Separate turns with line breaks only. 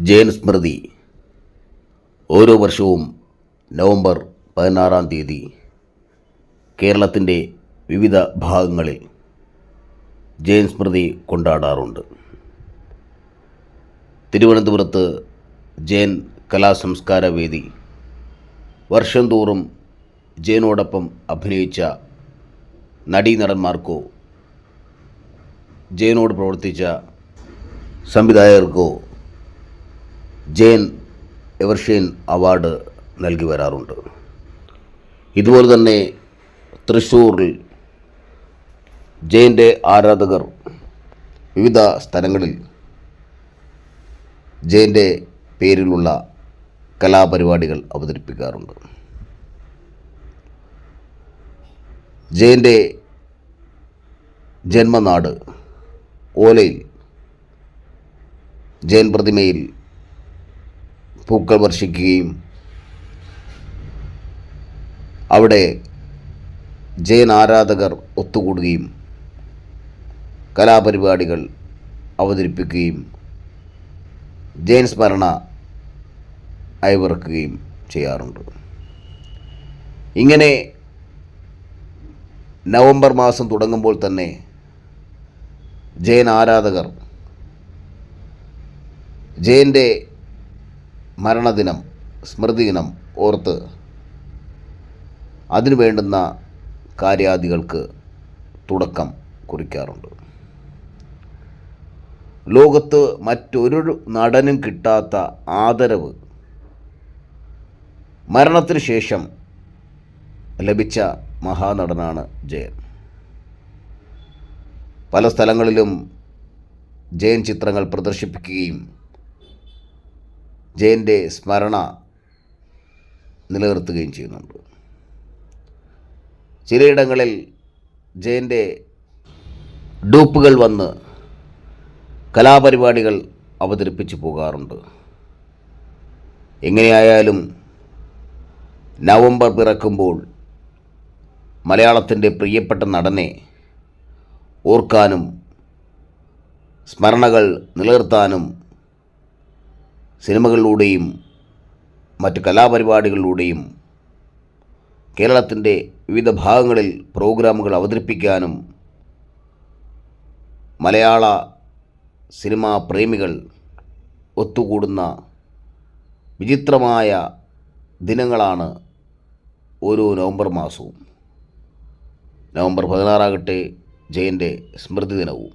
ജയൻ സ്മൃതി. ഓരോ വർഷവും നവംബർ പതിനാറാം തീയതി കേരളത്തിന്റെ വിവിധ ഭാഗങ്ങളിൽ ജയൻ സ്മൃതി കൊണ്ടാടാറുണ്ട്. തിരുവനന്തപുരത്ത് ജയൻ കലാസംസ്കാര വേദി വർഷം തോറും ജയനോടൊപ്പം അഭിനയിച്ച നടീനടന്മാർക്കോ ജയനോട് പ്രവർത്തിച്ച സംവിധായകർക്കോ ജയൻ എവർഷീൻ അവാർഡ് നൽകി വരാറുണ്ട്. ഇതുപോലെ തന്നെ തൃശ്ശൂരിൽ ജയന്റെ ആരാധകർ വിവിധ സ്ഥലങ്ങളിൽ ജയന്റെ പേരിലുള്ള കലാപരിപാടികൾ അവതരിപ്പിക്കാറുണ്ട്. ജയന്റെ ജന്മനാട് ഓലയിൽ ജയൻ പ്രതിമയിൽ പൂക്കൾ വർഷിക്കുകയും അവിടെ ജയൻ ആരാധകർ ഒത്തുകൂടുകയും കലാപരിപാടികൾ അവതരിപ്പിക്കുകയും ജയൻ സ്മരണ അയവിറക്കുകയും ചെയ്യാറുണ്ട്. ഇങ്ങനെ നവംബർ മാസം തുടങ്ങുമ്പോൾ തന്നെ ജയൻ ആരാധകർ ജയന്റെ മരണദിനം സ്മൃതിദിനം ഓർത്ത് അതിനു വേണ്ടുന്ന കാര്യാദികൾക്ക് തുടക്കം കുറിക്കാറുണ്ട്. ലോകത്ത് മറ്റൊരു നടനും കിട്ടാത്ത ആദരവ് മരണത്തിന് ശേഷം ലഭിച്ച മഹാനടനാണ് ജയൻ. പല സ്ഥലങ്ങളിലും ജയൻ ചിത്രങ്ങൾ പ്രദർശിപ്പിക്കുകയും ജയന്റെ സ്മരണ നിലനിർത്തുകയും ചെയ്യുന്നുണ്ട്. ചിലയിടങ്ങളിൽ ജയന്റെ ഡൂപ്പുകൾ വന്ന് കലാപരിപാടികൾ അവതരിപ്പിച്ചു പോകാറുണ്ട്. എങ്ങനെയായാലും നവംബർ പിറക്കുമ്പോൾ മലയാളത്തിന്റെ പ്രിയപ്പെട്ട നടനെ ഓർക്കാനും സ്മരണകൾ നിലനിർത്താനും സിനിമകളിലൂടെയും മറ്റ് കലാപരിപാടികളിലൂടെയും കേരളത്തിന്റെ വിവിധ ഭാഗങ്ങളിൽ പ്രോഗ്രാമുകൾ അവതരിപ്പിക്കാനും മലയാള സിനിമാ പ്രേമികൾ ഒത്തുകൂടുന്ന വിചിത്രമായ ദിനങ്ങളാണ് ഓരോ നവംബർ മാസവും. നവംബർ പതിനാറാകട്ടെ ജയന്റെ സ്മൃതി ദിനവും